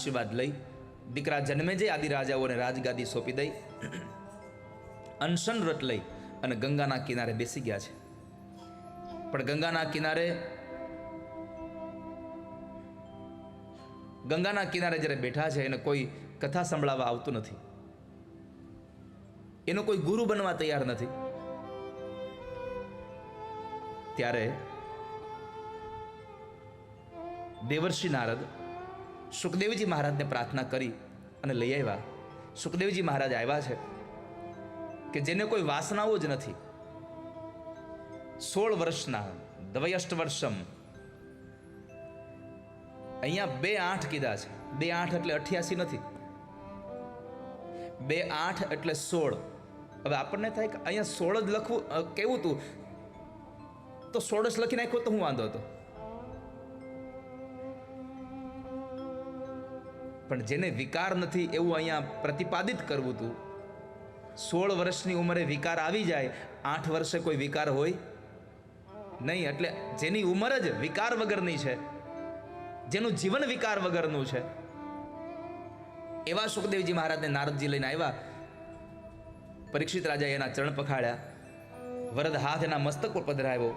આશીર્વાદ લઈ દીકરા જન્મે જે આદિ રાજગાદી સોંપી દઈ, અનશન વ્રત લઈ અને ગંગાના કિનારે બેસી ગયા છે. પણ ગંગાના કિનારે ગંગાના કિનારે જ્યારે બેઠા છે, એને કોઈ કથા સંભળાવવા આવતું નથી. એનો કોઈ ગુરુ બનવા તૈયાર નથી. ત્યારે દેવર્ષિ નારદ સુખદેવજી મહારાજને પ્રાર્થના કરી અને લઈ આવ્યા. સુખદેવજી મહારાજ આવ્યા છે કે જેને કોઈ વાસનાઓ જ નથી. સોળ વર્ષના દવયષ્ટ વર્ષમ. અહીંયા બે આઠ કીધા છે. બે આઠ એટલે અઠ્યાસી નથી. બે આઠ એટલે સોળ. હવે આપણને થાય કે અહીંયા સોળ જ લખવું કેવું હતું તો સોળસ લખી નાખ્યો તો હું વાંધો હતો? પણ જેને વિકાર નથી એવું અહીંયા પ્રતિપાદિત કરવું હતું સોળ વર્ષની ઉંમરે વિકાર આવી જાય, આઠ વર્ષે કોઈ વિકાર હોય? નહીં, એટલે જેની ઉંમર જ વિકાર વગરની છે. જેનું જીવન વિકાર વગરનું છે. એવા સુખદેવજી મહારાજને નારદજી લઈને આવ્યા. પરીક્ષિત રાજાએ એના ચરણ પખાડ્યા વરદ હાથ એના મસ્તક પર પધરાવ્યો.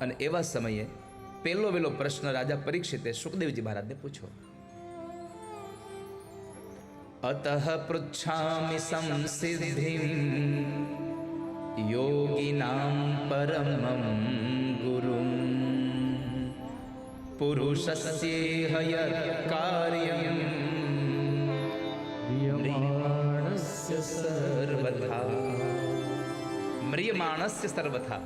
અને એવા સમયે પહેલો વહેલો પ્રશ્ન રાજા પરીક્ષિતે સુખદેવજી મહારાજને પૂછ્યો. અતઃ પૃચ્છામિ સંસિદ્ધિમ યોગિનામ પરમં ગુરુમ પુરુષસ્યેહ કાર્યમ મ્રિયમાણસ્ય સર્વથા મ્રિયમાણસ્ય સર્વથા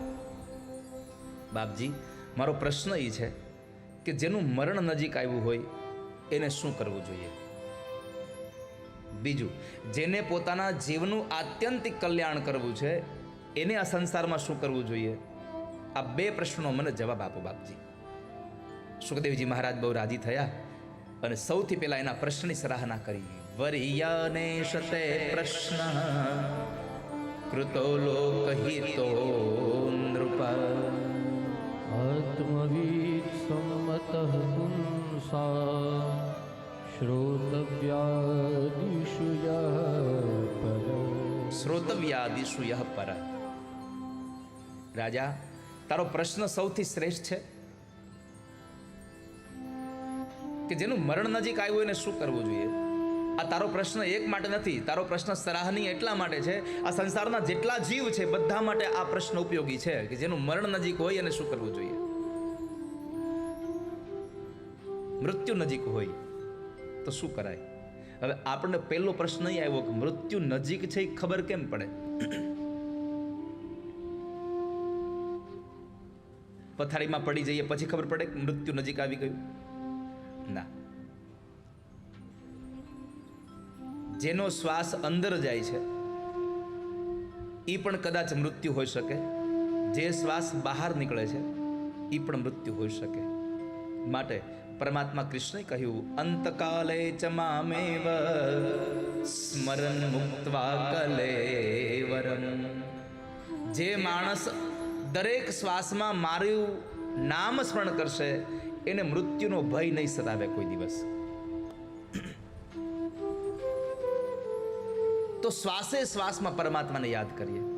બાપજી મારો પ્રશ્ન એ છે કે જેનું મરણ નજીક આવ્યું હોય એને શું કરવું જોઈએ બીજું, જેને પોતાના જીવનું આત્યંતિક કલ્યાણ કરવું છે, એને આ સંસારમાં શું કરવું જોઈએ? આ બે પ્રશ્નો મને જવાબ આપો, બાપજી. સુખદેવજી મહારાજ બહુ રાજી થયા અને સૌથી પહેલા એના પ્રશ્નની સરાહના કરી. વરિયાને શતે પ્રશ્ન કૃતો લોકહિતો નૃપ શ્રોતવ્યાદિષુ યહ પર રાજા તારો પ્રશ્ન સૌથી શ્રેષ્ઠ છે કે જેનું મરણ નજીક આવ્યું એને શું કરવું જોઈએ? આ તારો પ્રશ્ન એક માટે નથી તારો પ્રશ્ન સરાહનીય એટલા માટે છે, આ સંસારના જેટલા જીવ છે, બધા માટે આ પ્રશ્ન ઉપયોગી છે, કે જેનું મરણ નજીક હોય એને શું કરવું જોઈએ? મૃત્યુ નજીક હોય, તો શું કરાય? હવે આપણને પહેલો પ્રશ્ન અહીં આવ્યો કે મૃત્યુ નજીક છે એ ખબર કેમ પડે? પથારીમાં પડી જઈએ પછી ખબર પડે કે મૃત્યુ નજીક આવી ગયું? ના. જેનો શ્વાસ અંદર જાય છે એ પણ કદાચ મૃત્યુ હોઈ શકે. જે શ્વાસ બહાર નીકળે છે એ પણ મૃત્યુ હોઈ શકે. માટે પરમાત્મા કૃષ્ણે કહ્યું, અંતકાલે ચ મામેવ સ્મરણ મુક્ત્વા કલેવરમ. જે માણસ દરેક શ્વાસમાં મારું નામ સ્મરણ કરશે, એને મૃત્યુનો ભય નહીં સતાવે કોઈ દિવસ. તો શ્વાસે શ્વાસમાં પરમાત્માને યાદ કરીએ.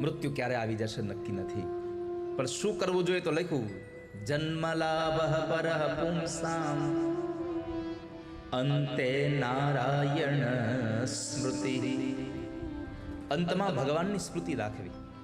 મૃત્યુ ક્યારે આવી જશે નક્કી નથી. પણ શું કરવું જોઈએ તો લખ્યું, જન્મલાભ પર પુંસામ અંતે નારાયણ સ્મૃતિ. અંતમાં ભગવાનની સ્મૃતિ રાખવી.